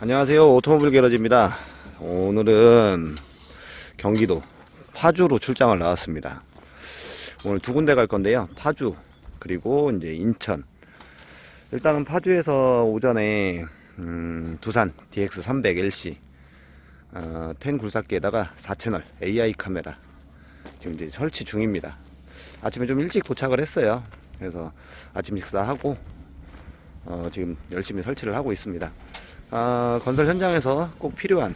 안녕하세요. 오토모빌 게러지입니다. 오늘은 경기도 파주로 출장을 나왔습니다. 오늘 두 군데 갈 건데요. 파주 그리고 이제 인천. 일단은 파주에서 오전에 음, 두산 DX 300 LC 어, 10 굴삭기에다가 4채널 AI 카메라 지금 이제 설치 중입니다. 아침에 좀 일찍 도착을 했어요. 그래서 아침 식사하고 어, 지금 열심히 설치를 하고 있습니다. 아, 건설 현장에서 꼭 필요한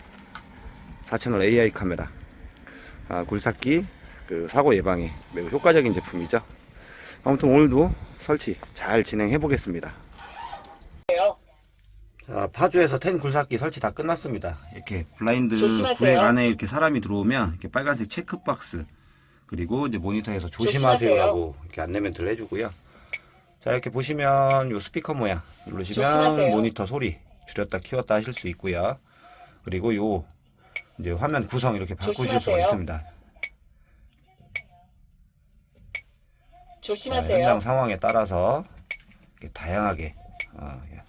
4채널 AI 카메라, 아, 굴삭기, 그 사고 예방에 매우 효과적인 제품이죠. 아무튼 오늘도 설치 잘 진행해 보겠습니다. 자, 파주에서 텐 굴삭기 설치 다 끝났습니다. 이렇게 블라인드 조심하세요. 구획 안에 이렇게 사람이 들어오면 이렇게 빨간색 체크박스 그리고 이제 모니터에서 조심하세요. 조심하세요라고 이렇게 안내 멘트를 해주고요. 자 이렇게 보시면 요 스피커 모양 누르시면 조심하세요. 모니터 소리 줄였다 키웠다 하실 수 있고요. 그리고 요 이제 화면 구성 이렇게 바꾸실 수가 조심하세요. 있습니다. 자, 조심하세요. 현장 상황에 따라서 이렇게 다양하게 어, 예,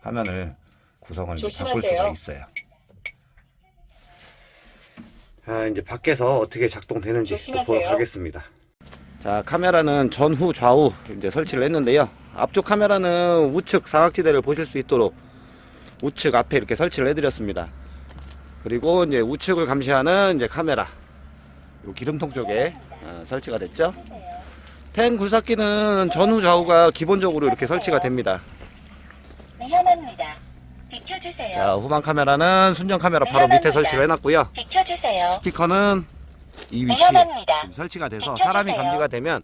화면을 구성을 이제 바꿀 수가 조심하세요. 있어요. 자, 이제 밖에서 어떻게 작동되는지 또 조심하세요. 보러 가겠습니다. 자, 카메라는 전후 좌우 이제 설치를 했는데요. 앞쪽 카메라는 우측 사각지대를 보실 수 있도록 우측 앞에 이렇게 설치를 해드렸습니다. 그리고 이제 우측을 감시하는 이제 카메라, 요 기름통 쪽에 어, 설치가 됐죠. 텐 굴삭기는 전후 좌우가 기본적으로 이렇게 설치가 됩니다. 위험합니다. 비켜주세요. 자, 후방 카메라는 순정 카메라 바로 밑에 설치를 해놨고요. 비켜주세요. 스티커는 이 위치에 위험합니다. 지금 설치가 돼서 비켜주세요. 사람이 감지가 되면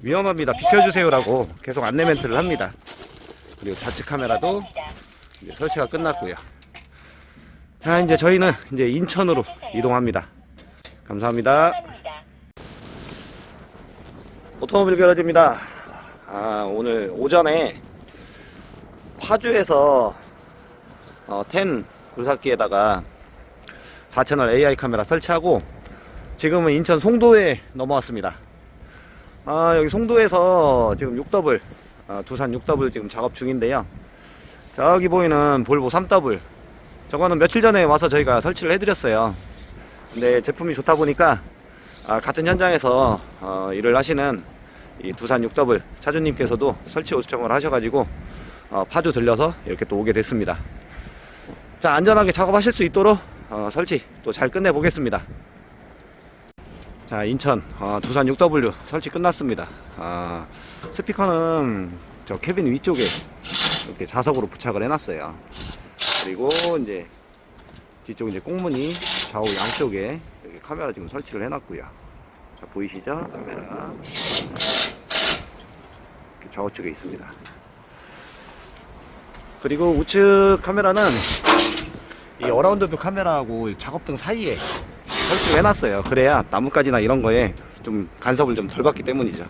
위험합니다. 비켜주세요라고 계속 안내 멘트를 합니다. 그리고 좌측 카메라도 위험합니다. 이제 설치가 끝났고요. 자, 이제 저희는 이제 인천으로 이동합니다. 감사합니다. 오토모빌 게러지입니다. 아, 오늘 오전에 파주에서 어, 10 굴삭기에다가 4채널 AI 카메라 설치하고 지금은 인천 송도에 넘어왔습니다. 아, 여기 송도에서 지금 6더블, 어, 두산 6더블 지금 작업 중인데요. 저기 보이는 볼보 3더블. 저거는 며칠 전에 와서 저희가 설치를 해드렸어요. 근데 제품이 좋다 보니까 아, 같은 현장에서 어, 일을 하시는 이 두산 6더블 차주님께서도 설치 요청을 하셔가지고 어, 파주 들려서 이렇게 또 오게 됐습니다. 자 안전하게 작업하실 수 있도록 어, 설치 또 잘 끝내 보겠습니다. 자 인천 어, 두산 6W 설치 끝났습니다. 아, 스피커는 저 캐빈 위쪽에 이렇게 자석으로 부착을 해놨어요. 그리고 이제 뒤쪽 이제 꽁무니 좌우 양쪽에 이렇게 카메라 지금 설치를 해놨고요. 자, 보이시죠? 카메라. 이렇게 좌우측에 있습니다. 그리고 우측 카메라는 이 어라운드 뷰 카메라하고 작업등 사이에 설치를 해놨어요. 그래야 나뭇가지나 이런 거에 좀 간섭을 좀 덜 받기 때문이죠.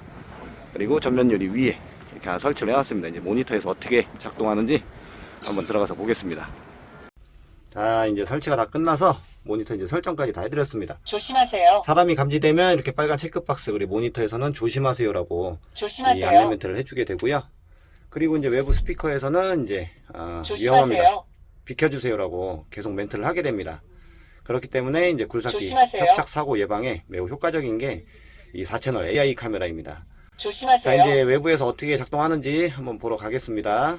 그리고 전면 유리 위에 이렇게 하나 설치를 해놨습니다. 이제 모니터에서 어떻게 작동하는지 한번 들어가서 보겠습니다. 자, 이제 설치가 다 끝나서 모니터 이제 설정까지 다 해드렸습니다. 조심하세요. 사람이 감지되면 이렇게 빨간 체크박스 그리고 모니터에서는 조심하세요라고 이 조심하세요. 멘트를 해주게 되고요. 그리고 이제 외부 스피커에서는 이제 아, 위험합니다. 조심하세요. 비켜주세요라고 계속 멘트를 하게 됩니다. 그렇기 때문에 이제 굴삭기. 협착 사고 예방에 매우 효과적인 게 이 4채널 AI 카메라입니다. 자 조심하세요. 이제 외부에서 어떻게 작동하는지 한번 보러 가겠습니다.